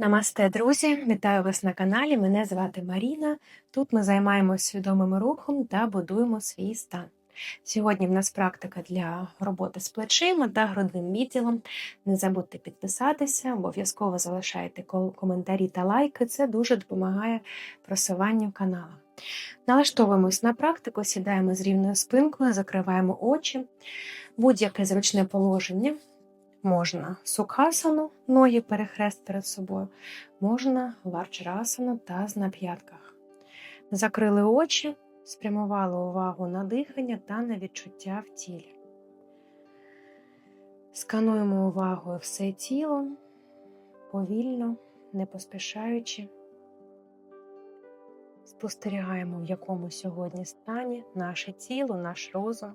Намасте, друзі! Вітаю вас на каналі. Мене звати Маріна. Тут ми займаємося свідомим рухом та будуємо свій стан. Сьогодні в нас практика для роботи з плечима та грудним відділом. Не забудьте підписатися, обов'язково залишайте коментарі та лайки. Це дуже допомагає просуванню каналу. Налаштовуємось на практику, сідаємо з рівною спинкою, закриваємо очі, будь-яке зручне положення. Можна сукхасану, ноги перехрест перед собою, можна варчрасану та на п'ятках. Закрили очі, спрямували увагу на дихання та на відчуття в тілі. Скануємо увагою все тіло, повільно, не поспішаючи. Спостерігаємо, в якому сьогодні стані наше тіло, наш розум.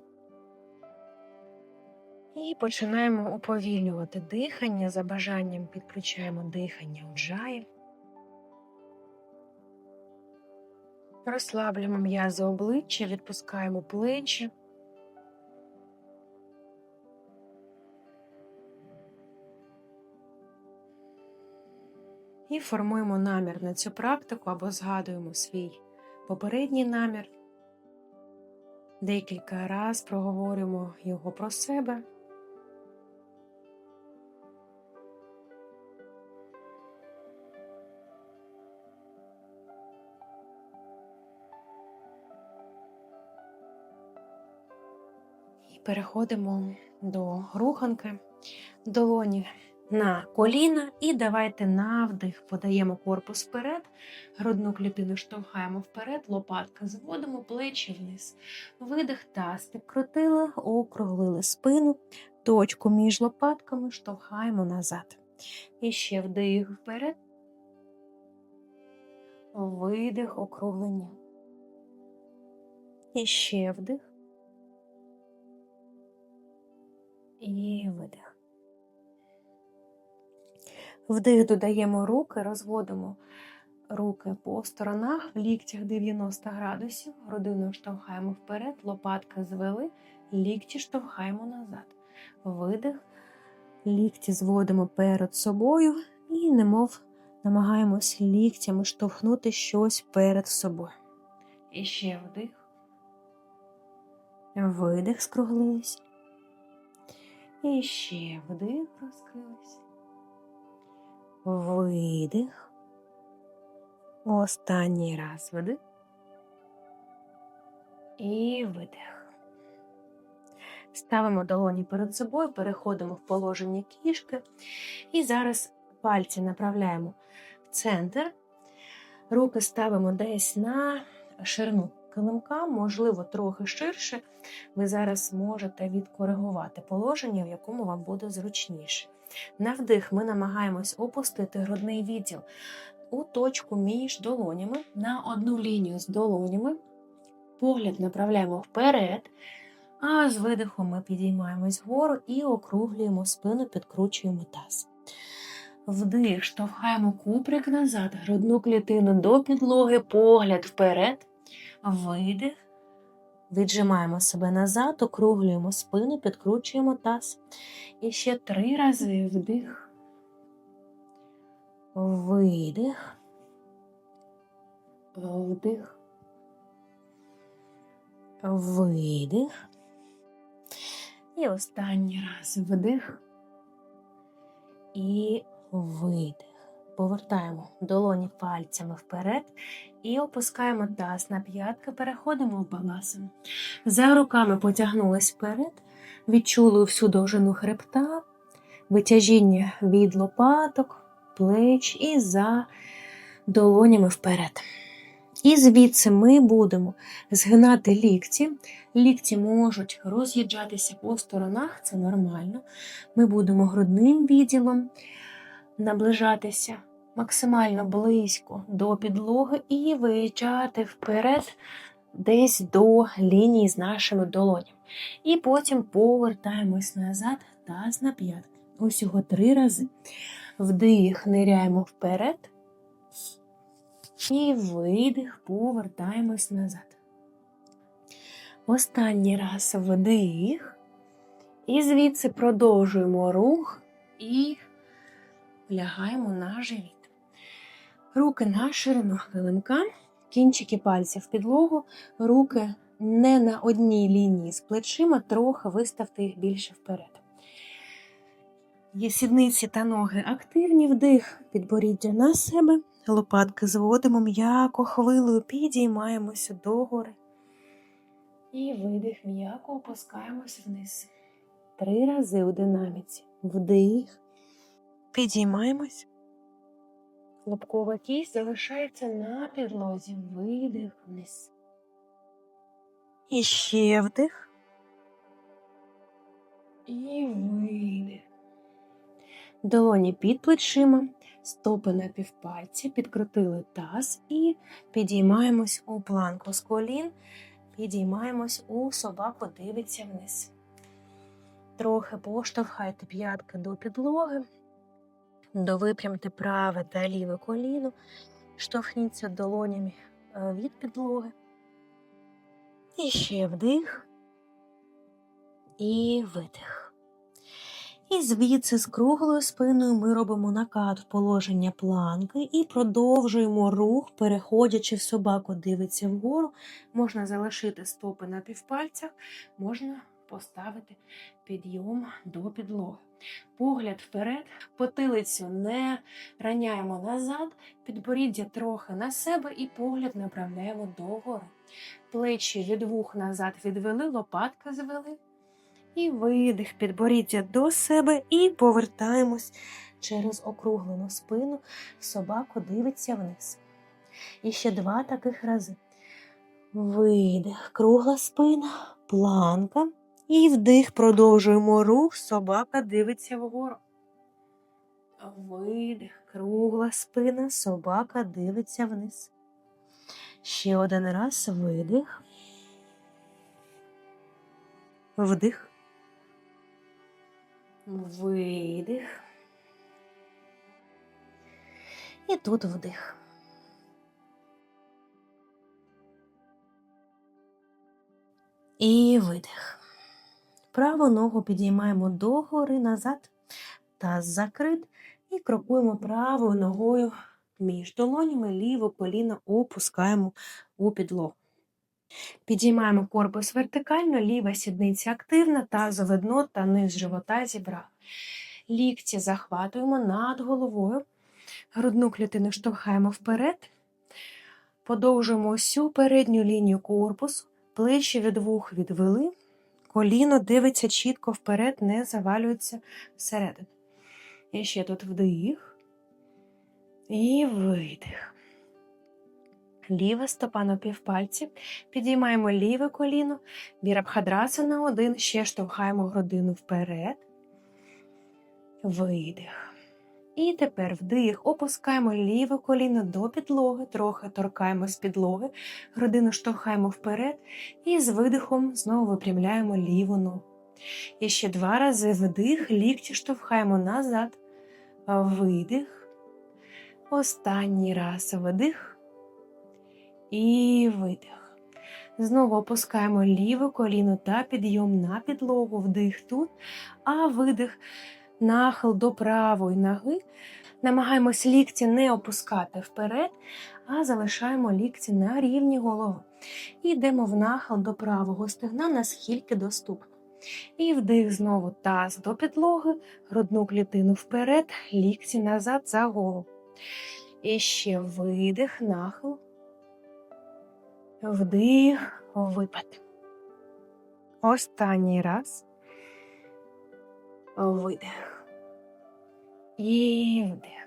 І починаємо уповільнювати дихання. За бажанням підключаємо дихання у джаї. Розслаблюємо м'язи обличчя, відпускаємо плечі. І формуємо намір на цю практику або згадуємо свій попередній намір. Декілька разів проговорюємо його про себе. Переходимо до руханки, долоні на коліна, і давайте на вдих подаємо корпус вперед, грудну клітину штовхаємо вперед, лопатка зводимо, плечі вниз. Видих, таз підкрутили, округлили спину, точку між лопатками штовхаємо назад. І ще вдих вперед, видих, округлення. І ще вдих. І видих. Вдих додаємо руки, розводимо руки по сторонах, в ліктях 90 градусів, грудину штовхаємо вперед, лопатки звели, лікті штовхаємо назад. Видих, лікті зводимо перед собою і немов намагаємось ліктями штовхнути щось перед собою. І ще вдих. Видих, скруглились. І ще вдих, розкрились. Видих. Останній раз вдих. І видих. Ставимо долоні перед собою, переходимо в положення кішки. І зараз пальці направляємо в центр. Руки ставимо десь на ширину килимка, можливо, трохи ширше. Ви зараз можете відкоригувати положення, в якому вам буде зручніше. На вдих ми намагаємось опустити грудний відділ у точку між долонями на одну лінію з долонями. Погляд направляємо вперед, а з видихом ми підіймаємось вгору і округлюємо спину, підкручуємо таз. Вдих, штовхаємо куприк назад, грудну клітину до підлоги, погляд вперед. Видих. Віджимаємо себе назад, округлюємо спину, підкручуємо таз. І ще три рази вдих. Видих. Вдих. Видих. І останній раз вдих. І видих. Повертаємо долоні пальцями вперед і опускаємо таз на п'ятки, переходимо в баласин. За руками потягнулись вперед, відчули всю довжину хребта, витяжіння від лопаток, плеч і за долонями вперед. І звідси ми будемо згинати лікті. Лікті можуть роз'їжджатися по сторонах, це нормально. Ми будемо грудним відділом наближатися максимально близько до підлоги і виїжджати вперед десь до лінії з нашими долонями. І потім повертаємось назад таз на п'ятки. Усього три рази. Вдих, ниряємо вперед. І видих, повертаємось назад. Останній раз вдих. І звідси продовжуємо рух і лягаємо на живіт. Руки на ширину килимка, кінчики пальців в підлогу, руки не на одній лінії з плечима, трохи виставте їх більше вперед. Є сідниці та ноги активні, вдих, підборіддя на себе, лопатки зводимо м'яко, хвилею підіймаємося догори. І видих м'яко опускаємось вниз. Три рази у динаміці. Вдих. Підіймаємось. Лобкова кість залишається на підлозі. Видих вниз. І ще вдих. І видих. Долоні під плечима, стопи на півпальці, підкрутили таз і підіймаємось у планку з колін, підіймаємось у собаку, дивиться вниз. Трохи поштовхайте п'ятки до підлоги, довипрямте праве та ліве коліно, штовхніться долонями е, від підлоги. І ще вдих і видих. І звідси з круглою спиною ми робимо накат в положення планки і продовжуємо рух, переходячи в собаку, дивиться вгору. Можна залишити стопи на півпальцях, можна поставити підйом до підлоги. Погляд вперед, потилицю не раняємо назад, підборіддя трохи на себе і погляд направляємо догори. Плечі від вух назад відвели, лопатки звели. І видих, підборіддя до себе і повертаємось через округлену спину. Собаку дивиться вниз. І ще два таких рази. Видих, кругла спина, планка. І вдих, продовжуємо рух, собака дивиться вгору. Видих, кругла спина, собака дивиться вниз. Ще один раз видих. Вдих. Видих. І тут вдих. І видих. Праву ногу підіймаємо догори назад, таз закрит і крокуємо правою ногою між долонями, ліве коліно опускаємо у підлогу. Підіймаємо корпус вертикально, ліва сідниця активна, тазове дно та низ живота зібрав. Лікті захватуємо над головою, грудну клітину штовхаємо вперед, подовжуємо всю передню лінію корпусу, плечі від вух відвели, коліно дивиться чітко вперед, не завалюється всередину. І ще тут вдих і видих. Ліва стопа на півпальці. Підіймаємо ліве коліно, бірабхадраса на один, ще штовхаємо грудину вперед. Видих. І тепер вдих, опускаємо ліве коліно до підлоги, трохи торкаємо з підлоги, грудину штовхаємо вперед і з видихом знову випрямляємо ліву ногу. І ще два рази вдих, лікті штовхаємо назад, видих. Останній раз вдих і видих. Знову опускаємо ліве коліно та підйом на підлогу, вдих тут, а видих, нахил до правої ноги. Намагаємось лікті не опускати вперед, а залишаємо лікті на рівні голови. І йдемо в нахил до правого стегна, наскільки доступно. І вдих знову таз до підлоги, грудну клітину вперед, лікті назад за голову. І ще видих, нахил Вдих, випад. Останній раз. Видих. І вдих.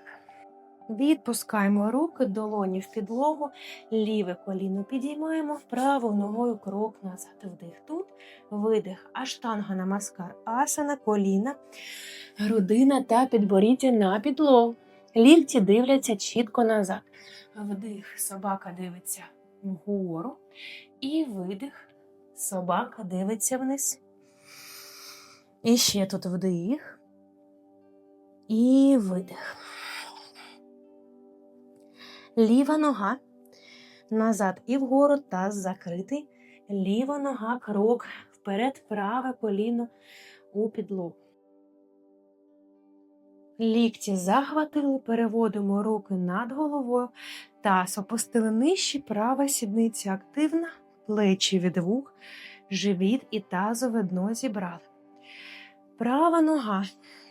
Відпускаємо руки, долоні в підлогу, ліве коліно підіймаємо, правою ногою крок назад. Вдих тут, видих, аштанга намаскар, асана, коліна, грудина та підборіддя на підлогу. Лікті дивляться чітко назад. Вдих, собака дивиться вгору і видих. Собака дивиться вниз. І ще тут вдих і видих. Ліва нога назад і вгору таз закритий. Ліва нога крок вперед, праве коліно у підлогу. Лікті захватили, переводимо руки над головою, таз опустили нижче, права сідниця активна, плечі від вух, живіт і тазове дно зібрали. Права нога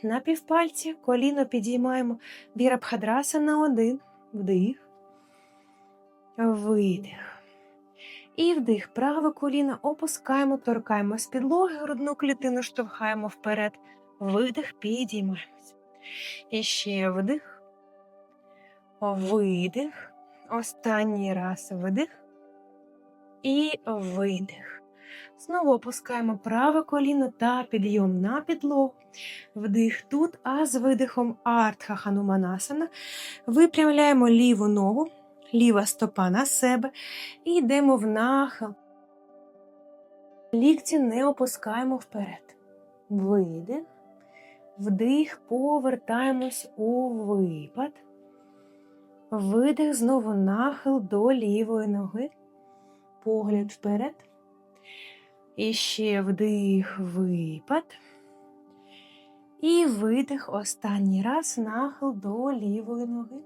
на півпальці, коліно підіймаємо. Вірабхадраса на один, вдих, видих. І вдих, праве коліно опускаємо, торкаємо з підлоги, грудну клітину штовхаємо вперед, видих, підіймаємось. І ще вдих, видих, останній раз вдих. І видих. Знову опускаємо праве коліно та підйом на підлогу. Вдих тут, а з видихом Артха Хануманасана випрямляємо ліву ногу, ліва стопа на себе і йдемо в нахил. Лікті не опускаємо вперед. Видих. Вдих, повертаємось у випад. Видих, знову нахил до лівої ноги. Погляд вперед. І ще вдих, випад. І видих останній раз нахил до лівої ноги.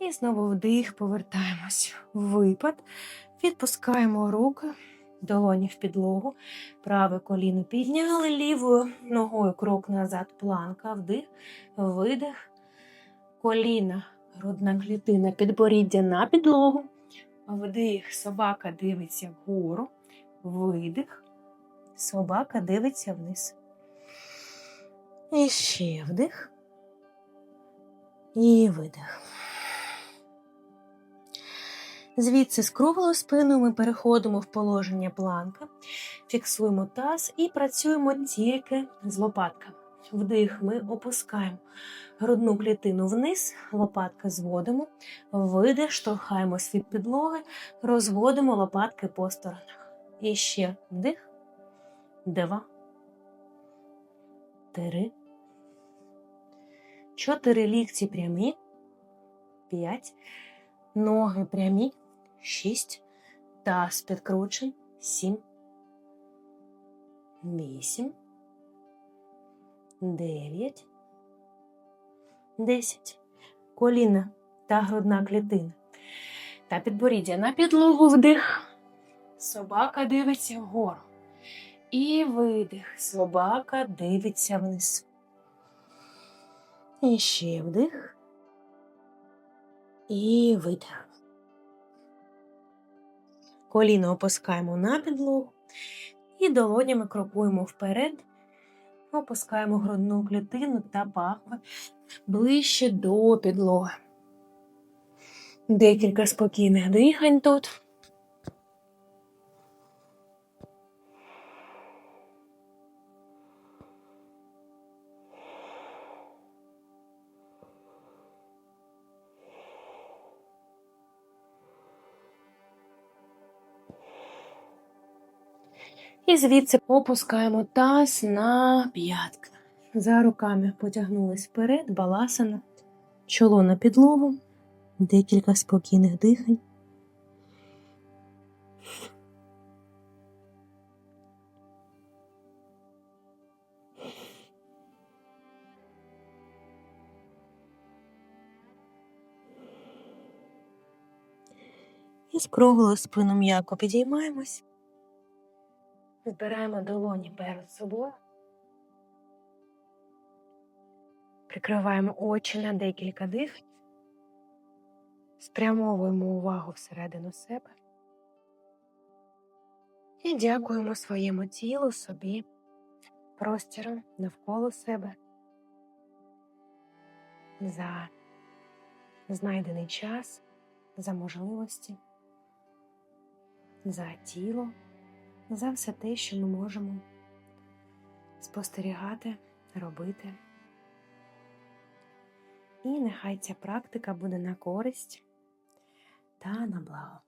І знову вдих, повертаємось. Випад. Відпускаємо руки, долоні в підлогу. Праве коліно підняли лівою ногою крок назад, планка, вдих, видих. Коліна, грудна клітина, підборіддя на підлогу. Вдих, собака дивиться вгору. Видих. Собака дивиться вниз. І ще вдих. І видих. Звідси з круглою спиною ми переходимо в положення планка, фіксуємо таз і працюємо тільки з лопатками. Вдих ми опускаємо грудну клітину вниз, лопатки зводимо, видих, штовхаємось від підлоги, розводимо лопатки по сторонах. І ще вдих, два, три, чотири лікці прямі, п'ять, ноги прямі, шість, таз підкручений, сім, вісім, дев'ять, десять. Коліна та грудна клітина. Та підборіддя на підлогу вдих. Собака дивиться вгору. І видих. Собака дивиться вниз. І ще вдих. І видих. Коліно опускаємо на підлогу і долонями крокуємо вперед. Опускаємо грудну клітину та пахви ближче до підлоги. Декілька спокійних дихань тут. І звідси опускаємо таз на п'ятки. За руками потягнулись вперед, баласана, чоло на підлогу, декілька спокійних дихань. І з спину м'яко підіймаємось. Збираємо долоні перед собою. Прикриваємо очі на декілька дихань. Спрямовуємо увагу всередину себе. І дякуємо своєму тілу, собі, простіром навколо себе за знайдений час, за можливості, за тіло за все те, що ми можемо спостерігати, робити. І нехай ця практика буде на користь та на благо.